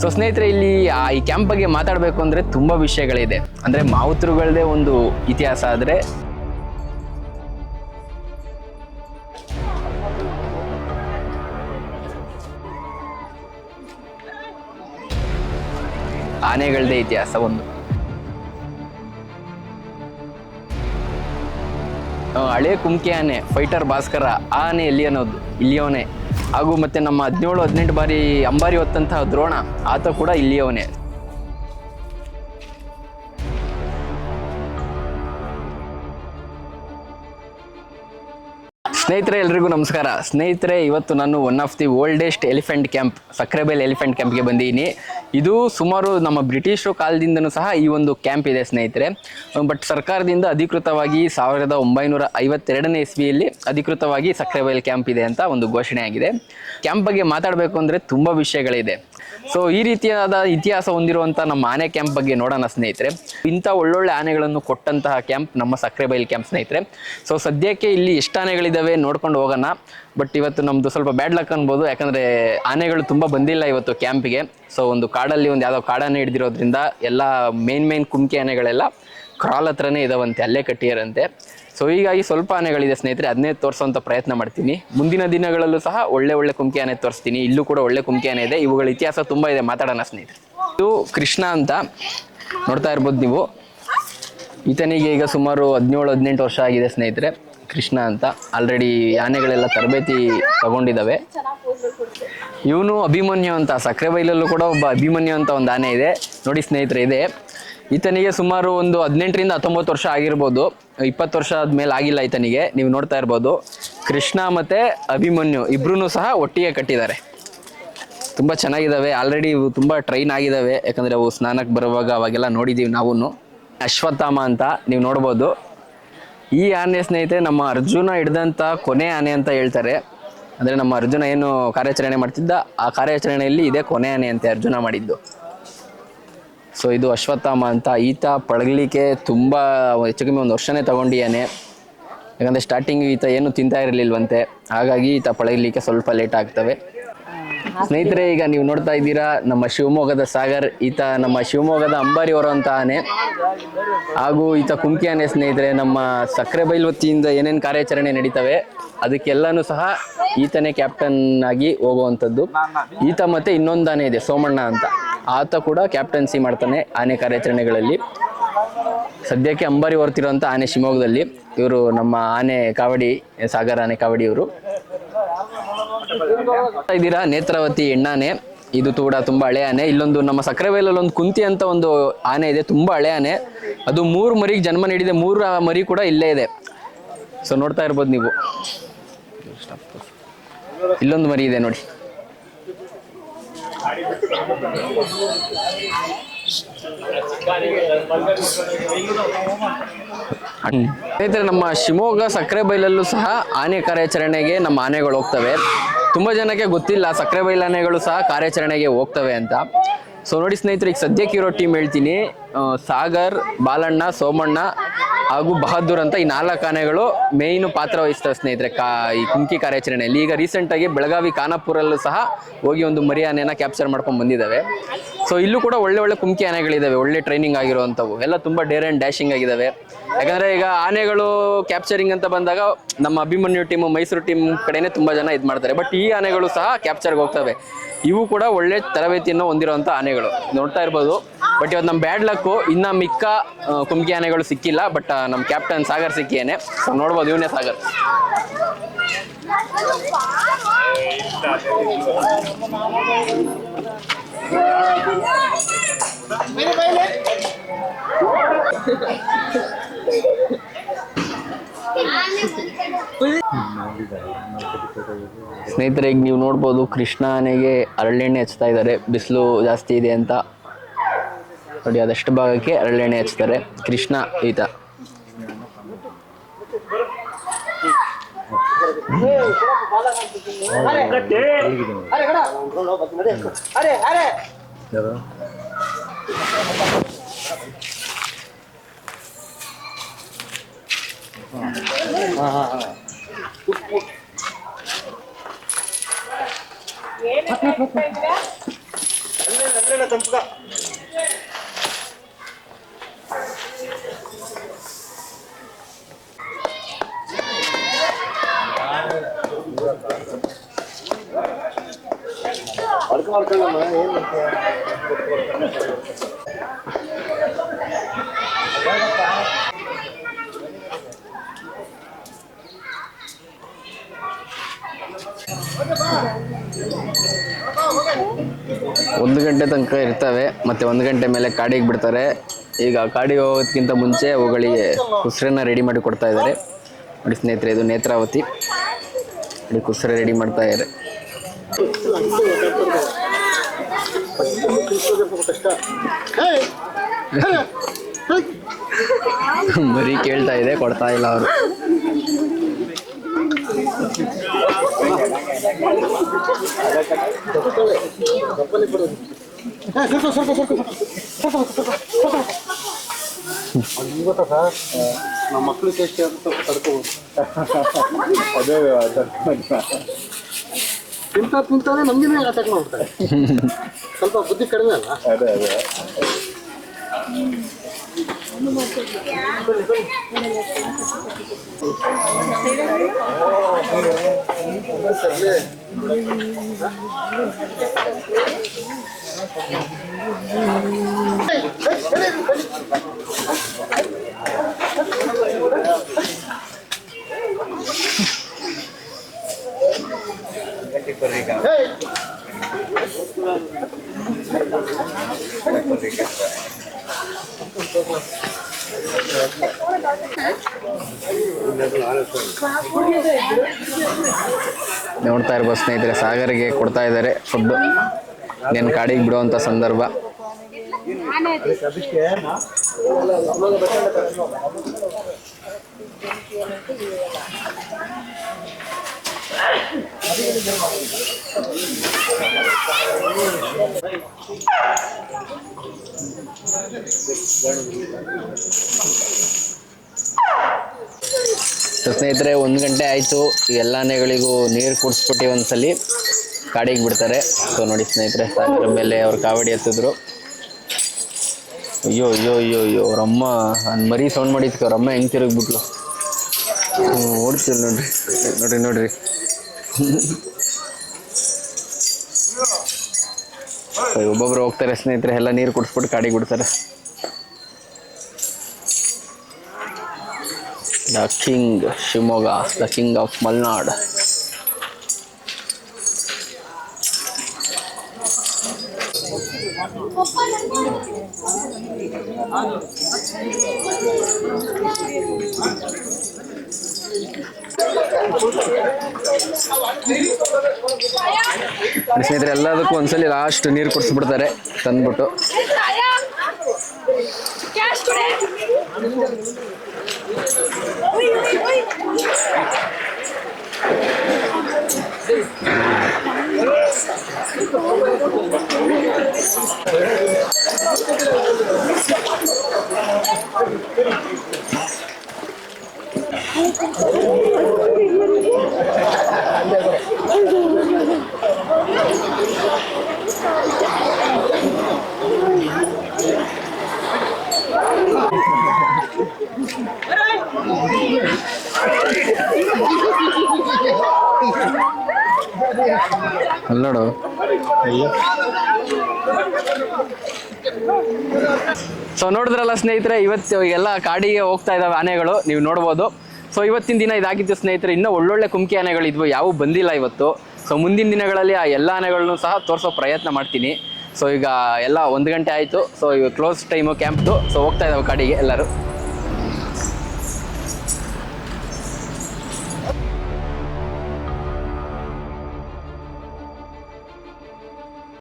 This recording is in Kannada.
ಸೊ ಸ್ನೇಹಿತರೆ, ಇಲ್ಲಿ ಈ ಕ್ಯಾಂಪ್ ಬಗ್ಗೆ ಮಾತಾಡಬೇಕು ಅಂದರೆ ತುಂಬ ವಿಷಯಗಳಿದೆ. ಅಂದರೆ ಮಾವುತರುಗಳದೇ ಒಂದು ಇತಿಹಾಸ ಆದರೆ ಆನೆಗಳದೇ ಇತಿಹಾಸ ಒಂದು. ಹಳೆ ಕುಮ್ಕೆ ಆನೆ ಫೈಟರ್ ಭಾಸ್ಕರ ಆನೆ ಎಲ್ಲಿ ಅನ್ನೋದು? ಇಲ್ಲಿಯವನೇ. ಹಾಗೂ ಮತ್ತೆ ನಮ್ಮ ಹದಿನೇಳು ಹದಿನೆಂಟು ಬಾರಿ ಅಂಬಾರಿ ಹೊತ್ತಂತಹ ದ್ರೋಣ ಆತ ಕೂಡ ಇಲ್ಲಿಯವನೇ. ಸ್ನೇಹಿತರೆ, ಎಲ್ರಿಗೂ ನಮಸ್ಕಾರ. ಸ್ನೇಹಿತರೆ, ಇವತ್ತು ನಾನು one of the oldest elephant camp Sakrebyle elephant ಕ್ಯಾಂಪ್ಗೆ ಬಂದಿದ್ದೀನಿ. ಇದು ಸುಮಾರು ನಮ್ಮ ಬ್ರಿಟಿಷರು ಕಾಲದಿಂದನೂ ಸಹ ಈ ಒಂದು ಕ್ಯಾಂಪ್ ಇದೆ ಸ್ನೇಹಿತರೆ. ಬಟ್ ಸರ್ಕಾರದಿಂದ ಅಧಿಕೃತವಾಗಿ ಸಾವಿರದ ಒಂಬೈನೂರ ಐವತ್ತೆರಡನೇ ಇಸ್ವಿಯಲ್ಲಿ ಅಧಿಕೃತವಾಗಿ ಸಕ್ರೆಬೈಲ್ ಕ್ಯಾಂಪ್ ಇದೆ ಅಂತ ಒಂದು ಘೋಷಣೆ ಆಗಿದೆ ಕ್ಯಾಂಪ್ ಬಗ್ಗೆ ಮಾತಾಡಬೇಕು ಅಂದರೆ ತುಂಬ ವಿಷಯಗಳಿದೆ. ಸೊ ಈ ರೀತಿಯಾದ ಇತಿಹಾಸ ಹೊಂದಿರುವಂಥ ನಮ್ಮ ಆನೆ ಕ್ಯಾಂಪ್ ಬಗ್ಗೆ ನೋಡೋಣ ಸ್ನೇಹಿತರೆ. ಇಂಥ ಒಳ್ಳೊಳ್ಳೆ ಆನೆಗಳನ್ನು ಕೊಟ್ಟಂತಹ ಕ್ಯಾಂಪ್ ನಮ್ಮ ಸಕ್ರೆಬೈಲ್ ಕ್ಯಾಂಪ್ ಸ್ನೇಹಿತರೆ. ಸೊ ಸದ್ಯಕ್ಕೆ ಇಲ್ಲಿ ಎಷ್ಟು ಆನೆಗಳಿದ್ದಾವೆ ನೋಡ್ಕೊಂಡು ಹೋಗೋಣ. ಬಟ್ ಇವತ್ತು ನಮ್ಮದು ಸ್ವಲ್ಪ ಬ್ಯಾಡ್ ಲಕ್ ಅನ್ಬೋದು. ಯಾಕಂದರೆ ಆನೆಗಳು ತುಂಬ ಬಂದಿಲ್ಲ ಇವತ್ತು ಕ್ಯಾಂಪಿಗೆ ಸೊ ಒಂದು ಕಾಡಲ್ಲಿ ಒಂದು ಯಾವುದೋ ಕಾಡಾನೆ ಹಿಡಿದಿರೋದ್ರಿಂದ ಎಲ್ಲ ಮೇನ್ ಮೇನ್ ಕುಮ್ಕಿ ಆನೆಗಳೆಲ್ಲ ಕ್ರಾಲ್ ಹತ್ರನೇ ಇದಾವಂತೆ, ಅಲ್ಲೇ ಕಟ್ಟಿಯರಂತೆ. ಸೊ ಹೀಗಾಗಿ ಸ್ವಲ್ಪ ಆನೆಗಳಿದೆ ಸ್ನೇಹಿತರೆ, ಅದನ್ನೇ ತೋರಿಸೋಂಥ ಪ್ರಯತ್ನ ಮಾಡ್ತೀನಿ. ಮುಂದಿನ ದಿನಗಳಲ್ಲೂ ಸಹ ಒಳ್ಳೆ ಒಳ್ಳೆ ಕುಮ್ಕಿ ಆನೆ ತೋರಿಸ್ತೀನಿ. ಇಲ್ಲೂ ಕೂಡ ಒಳ್ಳೆ ಕುಮ್ಕಿ ಆನೆ ಇದೆ. ಇವುಗಳ ಇತಿಹಾಸ ತುಂಬ ಇದೆ. ಮಾತಾಡೋಣ ಸ್ನೇಹಿತರೆ. ಇದು ಕೃಷ್ಣ ಅಂತ ನೋಡ್ತಾ ಇರ್ಬೋದು ನೀವು. ಈತನಿಗೆ ಈಗ ಸುಮಾರು ಹದಿನೇಳು, ಹದಿನೆಂಟು ವರ್ಷ ಆಗಿದೆ ಸ್ನೇಹಿತರೆ, ಕೃಷ್ಣ ಅಂತ. ಆಲ್ರೆಡಿ ಆನೆಗಳೆಲ್ಲ ತರಬೇತಿ ತಗೊಂಡಿದ್ದಾವೆ. ಇವನು ಅಭಿಮನ್ಯು ಅಂತ. ಸಕ್ರೆಬೈಲಲ್ಲೂ ಕೂಡ ಒಬ್ಬ ಅಭಿಮನ್ಯು ಅಂತ ಒಂದು ಆನೆ ಇದೆ. ನೋಡಿ ಸ್ನೇಹಿತರೆ, ಇದೆ. ಈತನಿಗೆ ಸುಮಾರು ಒಂದು ಹದಿನೆಂಟರಿಂದ ಹತ್ತೊಂಬತ್ತು ವರ್ಷ ಆಗಿರ್ಬೋದು. ಇಪ್ಪತ್ತು ವರ್ಷ ಆದ್ಮೇಲೆ ಆಗಿಲ್ಲ ಈತನಿಗೆ. ನೀವು ನೋಡ್ತಾ ಇರ್ಬೋದು. ಕೃಷ್ಣ ಮತ್ತೆ ಅಭಿಮನ್ಯು ಇಬ್ರು ಸಹ ಒಟ್ಟಿಗೆ ಕಟ್ಟಿದ್ದಾರೆ. ತುಂಬ ಚೆನ್ನಾಗಿದ್ದಾವೆ. ಆಲ್ರೆಡಿ ಇವು ತುಂಬ ಟ್ರೈನ್ ಆಗಿದ್ದಾವೆ. ಯಾಕಂದರೆ ಅವು ಸ್ನಾನಕ್ಕೆ ಬರುವಾಗ ಅವಾಗೆಲ್ಲ ನೋಡಿದ್ದೀವಿ ನಾವು ಅಶ್ವತ್ಥಾಮ ಅಂತ ನೀವು ನೋಡ್ಬೋದು. ಈ ಆನೆ ಸ್ನೇಹಿತರೆ ನಮ್ಮ ಅರ್ಜುನ ಹಿಡ್ದಂಥ ಕೊನೆ ಆನೆ ಅಂತ ಹೇಳ್ತಾರೆ. ಅಂದರೆ ನಮ್ಮ ಅರ್ಜುನ ಏನು ಕಾರ್ಯಾಚರಣೆ ಮಾಡ್ತಿದ್ದ, ಆ ಕಾರ್ಯಾಚರಣೆಯಲ್ಲಿ ಇದೇ ಕೊನೆ ಆನೆ ಅಂತೆ ಅರ್ಜುನ ಮಾಡಿದ್ದು. ಸೊ ಇದು ಅಶ್ವತ್ಥಾಮ ಅಂತ. ಈತ ಪಳಗಲಿಕ್ಕೆ ತುಂಬ ಹೆಚ್ಚು ಕಮ್ಮಿ ಒಂದು ವರ್ಷನೇ ತಗೊಂಡಿಯಾನೆ. ಯಾಕಂದರೆ ಸ್ಟಾರ್ಟಿಂಗ್ ಈತ ಏನು ತಿಂತಾ ಇರಲಿಲ್ವಂತೆ. ಹಾಗಾಗಿ ಈತ ಪಳಗಲಿಕ್ಕೆ ಸ್ವಲ್ಪ ಲೇಟ್ ಆಗ್ತವೆ. ಸ್ನೇಹಿತರೆ ಈಗ ನೀವು ನೋಡ್ತಾ ಇದ್ದೀರಾ ನಮ್ಮ ಶಿವಮೊಗ್ಗದ ಸಾಗರ್ ಈತ ನಮ್ಮ ಶಿವಮೊಗ್ಗದ ಅಂಬಾರಿ ಅಂತ ಆನೆ. ಹಾಗೂ ಈತ ಕುಮ್ಕಿ ಆನೆ ಸ್ನೇಹಿತರೆ ನಮ್ಮ ಸಕ್ಕರೆ ಬೈಲ್ ವತಿಯಿಂದ ಏನೇನು ಕಾರ್ಯಾಚರಣೆ ನಡೀತವೆ ಅದಕ್ಕೆಲ್ಲನೂ ಸಹ ಈತನೇ ಕ್ಯಾಪ್ಟನ್ ಆಗಿ ಹೋಗುವಂಥದ್ದು. ಈತ ಮತ್ತೆ ಇನ್ನೊಂದು ಆನೆ ಇದೆ ಸೋಮಣ್ಣ ಅಂತ. ಆತ ಕೂಡ ಕ್ಯಾಪ್ಟನ್ಸಿ ಮಾಡ್ತಾನೆ ಆನೆ ಕಾರ್ಯಾಚರಣೆಗಳಲ್ಲಿ. ಸದ್ಯಕ್ಕೆ ಅಂಬಾರಿ ಹೊರ್ತಿರುವಂಥ ಆನೆ ಶಿವಮೊಗ್ಗದಲ್ಲಿ. ಇವರು ನಮ್ಮ ಆನೆ ಕಾವಡಿ, ಸಾಗರ ಆನೆ ಕಾವಡಿ ಇವರು. ಇದ್ದೀರಾ, ನೇತ್ರಾವತಿ ಎಣ್ಣಾನೆ ಇದು ಕೂಡ ತುಂಬ ಹಳೆ ಆನೆ. ಇಲ್ಲೊಂದು ನಮ್ಮ ಸಕ್ಕರೆಬೈಲಲ್ಲಿ ಒಂದು ಕುಂತಿ ಅಂತ ಒಂದು ಆನೆ ಇದೆ, ತುಂಬ ಹಳೆ ಆನೆ. ಅದು ಮೂರು ಮರಿಗೆ ಜನ್ಮ ನೀಡಿದೆ, ಮೂರು ಮರಿ ಕೂಡ ಇಲ್ಲೇ ಇದೆ. ಸೊ ನೋಡ್ತಾ ಇರ್ಬೋದು ನೀವು. ಇಲ್ಲೊಂದು ಮರಿ ಇದೆ ನೋಡಿ. ಸ್ನೇಹಿತರೆ, ನಮ್ಮ ಶಿವಮೊಗ್ಗ ಸಕ್ಕರೆ ಬೈಲಲ್ಲೂ ಸಹ ಆನೆ ಕಾರ್ಯಾಚರಣೆಗೆ ನಮ್ಮ ಆನೆಗಳು ಹೋಗ್ತವೆ. ತುಂಬ ಜನಕ್ಕೆ ಗೊತ್ತಿಲ್ಲ ಸಕ್ಕರೆ ಬೈಲ್ ಆನೆಗಳು ಸಹ ಕಾರ್ಯಾಚರಣೆಗೆ ಹೋಗ್ತವೆ ಅಂತ. ಸೊ ನೋಡಿ ಸ್ನೇಹಿತರೆ, ಈಗ ಸದ್ಯಕ್ಕೆ ಟೀಮ್ ಹೇಳ್ತೀನಿ. ಸಾಗರ್, ಬಾಲಣ್ಣ, ಸೋಮಣ್ಣ ಹಾಗೂ ಬಹದ್ದೂರ್ ಅಂತ ಈ ನಾಲ್ಕು ಆನೆಗಳು ಮೇಯ್ನ್ ಪಾತ್ರ ವಹಿಸ್ತವೆ ಸ್ನೇಹಿತರೆ, ಕಾ, ಈ ಕುಂಕಿ ಕಾರ್ಯಾಚರಣೆಯಲ್ಲಿ. ಈಗ ರೀಸೆಂಟಾಗಿ ಬೆಳಗಾವಿ ಖಾನಾಪುರಲ್ಲೂ ಸಹ ಹೋಗಿ ಒಂದು ಮರಿ ಆನೆನ ಕ್ಯಾಪ್ಚರ್ ಮಾಡ್ಕೊಂಡು ಬಂದಿದ್ದಾವೆ. ಸೊ ಇಲ್ಲೂ ಕೂಡ ಒಳ್ಳೆ ಒಳ್ಳೆ ಕುಂಕಿ ಆನೆಗಳಿದ್ದಾವೆ ಒಳ್ಳೆ ಟ್ರೈನಿಂಗ್ ಆಗಿರುವಂಥವು. ಎಲ್ಲ ತುಂಬ ಡೇರ್ ಆ್ಯಂಡ್ ಡ್ಯಾಶಿಂಗ್ ಆಗಿದ್ದಾವೆ ಯಾಕಂದರೆ ಈಗ ಆನೆಗಳು ಕ್ಯಾಪ್ಚರಿಂಗ್ ಅಂತ ಬಂದಾಗ ನಮ್ಮ ಅಭಿಮನ್ಯು ಟೀಮು ಮೈಸೂರು ಟೀಮ್ ಕಡೆನೇ ತುಂಬ ಜನ ಇದು ಮಾಡ್ತಾರೆ. ಬಟ್ ಈ ಆನೆಗಳು ಸಹ ಕ್ಯಾಪ್ಚರ್ಗೆ ಹೋಗ್ತವೆ. ಇವು ಕೂಡ ಒಳ್ಳೆ ತರಬೇತಿಯನ್ನು ಹೊಂದಿರುವಂಥ ಆನೆಗಳು. ನೋಡ್ತಾ ಇರ್ಬೋದು. ಬಟ್ ಇವತ್ತು ನಮ್ಮ ಬ್ಯಾಡ್ ಲಕ್ಕು ಇನ್ನು ಮಿಕ್ಕ ಕುಮ್ಕಿ ಆನೆಗಳು ಸಿಕ್ಕಿಲ್ಲ ಬಟ್ ನಮ್ಮ ಕ್ಯಾಪ್ಟನ್ ಸಾಗರ್ ಸಿಕ್ಕಿಯೇನೆ. ಸೊ ನೋಡ್ಬೋದು ಇವನೇ ಸಾಗರ್. ಸ್ನೇಹಿತರೆ, ಈಗ ನೀವು ನೋಡ್ಬೋದು ಕೃಷ್ಣ ಆನೆಗೆ ಅರಳೆಣ್ಣೆ ಹಚ್ತಾ ಇದ್ದಾರೆ. ಬಿಸಿಲು ಜಾಸ್ತಿ ಇದೆ ಅಂತ. ನೋಡಿ ಅದಷ್ಟು ಭಾಗಕ್ಕೆ ಅರಳೆಣ್ಣೆ ಹಚ್ತಾರೆ? ಕೃಷ್ಣ ಈತ. ತಂಪುಗ ಒಂದು ಗಂಟೆ ತನಕ ಇರ್ತವೆ, ಮತ್ತೆ ಒಂದು ಗಂಟೆ ಮೇಲೆ ಕಾಡಿಗೆ ಬಿಡ್ತಾರೆ. ಈಗ ಕಾಡಿಗೆ ಹೋಗೋದಕ್ಕಿಂತ ಮುಂಚೆ ಅವುಗಳಿಗೆ ಉಸಿರನ್ನ ರೆಡಿ ಮಾಡಿ ಕೊಡ್ತಾ ಇದ್ದಾರೆ. ನೋಡಿ ಸ್ನೇಹಿತರೆ, ಇದು ನೇತ್ರಾವತಿ. ನೋಡಿ ಕುಸ್ರೆ ರೆಡಿ ಮಾಡ್ತಾ ಇದ್ದಾರೆ ಬರೀ ಕೇಳ್ತಾ ಇದೆ ಕೊಡ್ತಾ ಇಲ್ಲ ಅವರು ಗೊತ್ತಾ ಸರ್ ನಮ್ಮ ಮಕ್ಳು ಟೇಸ್ಟ್ ಅಂತ ತಡ್ಕೋಬೋದು ಅದೇ ತಿಂತಾ ತಿಂತಾನೆ ನಮ್ಗೆ ಅಟ್ಯಾಕ್ ನೋಡ್ತಾರೆ ಸ್ವಲ್ಪ ಬುದ್ಧಿ ಕಡಿಮೆ ಅಲ್ಲ ಅದೇ ಅದೇ. ನೋಡ್ತಾ ಇರ್ಬೋದು ಸ್ನೇಹಿತರೆ ಸಾಗರಿಗೆ ಕೊಡ್ತಾ ಇದ್ದಾರೆ ಫುಡ್ నేను ಕಾಡಿಗೆ ಬಿಡುವಂಥ ಸಂದರ್ಭ. ಸ್ನೇಹಿತರೆ, ಒಂದು ಗಂಟೆ ಆಯಿತು. ಎಲ್ಲ ನೆಗಳಿಗೂ ನೀರು ಕುಡಿಸ್ಬಿಟ್ಟು ಒಂದ್ಸಲಿ ಕಾಡಿಗೆ ಬಿಡ್ತಾರೆ. ಸೊ ನೋಡಿ ಸ್ನೇಹಿತರೆ, ಸಾಗರ ಮೇಲೆ ಅವ್ರು ಕಾವಡಿ ಎತ್ತಿದ್ರು. ಅಯ್ಯೋ ಅಯ್ಯೋ ಅಯ್ಯೋ ಅಯ್ಯೋ, ಅವ್ರಮ್ಮ. ನಾನು ಮರಿ ಸೌಂಡ್ ಮಾಡಿದ್ಕೆ ಅವ್ರಮ್ಮ ಹೆಂಗೆ ತಿರುಗ್ಬಿಟ್ಲು? ಓಡ್ತಿಲ್ಲ ನೋಡ್ರಿ. ನೋಡ್ರಿ ನೋಡ್ರಿ ಒಬ್ಬೊಬ್ರು ಹೋಗ್ತಾರೆ ಸ್ನೇಹಿತರೆ, ಎಲ್ಲ ನೀರು ಕುಡಿಸ್ಬಿಟ್ಟು ಕಾಡಿಗೆ ಬಿಡ್ತಾರೆ. The king Shivamogga, the king of Malnad. ಸ್ನೇಹಿತರೆ ಎಲ್ಲದಕ್ಕೂ ಒಂದ್ಸಲಿ ಲಾಸ್ಟ್ ನೀರು ಕುಡಿಸ್ಬಿಡ್ತಾರೆ ತಂದ್ಬಿಟ್ಟು. ಸೊ ನೋಡಿದ್ರಲ್ಲ ಸ್ನೇಹಿತರೆ ಇವತ್ತು ಎಲ್ಲ ಕಾಡಿಗೆ ಹೋಗ್ತಾ ಇದ್ದಾವೆ ಆನೆಗಳು. ನೀವು ನೋಡ್ಬೋದು. ಸೊ ಇವತ್ತಿನ ದಿನ ಇದಾಗಿದ್ದು ಸ್ನೇಹಿತರೆ, ಇನ್ನೂ ಒಳ್ಳೊಳ್ಳೆ ಕುಮ್ಕಿ ಆನೆಗಳಿದ್ವು ಯಾವೂ ಬಂದಿಲ್ಲ ಇವತ್ತು. ಸೊ ಮುಂದಿನ ದಿನಗಳಲ್ಲಿ ಆ ಎಲ್ಲ ಆನೆಗಳನ್ನು ಸಹ ತೋರಿಸೋ ಪ್ರಯತ್ನ ಮಾಡ್ತೀನಿ. ಸೊ ಈಗ ಎಲ್ಲ ಒಂದು ಗಂಟೆ ಆಯಿತು. ಸೊ ಈಗ ಕ್ಲೋಸ್ ಟೈಮು ಕ್ಯಾಂಪ್ದು ಸೊ ಹೋಗ್ತಾ ಇದ್ದಾವೆ ಕಾಡಿಗೆ ಎಲ್ಲರೂ.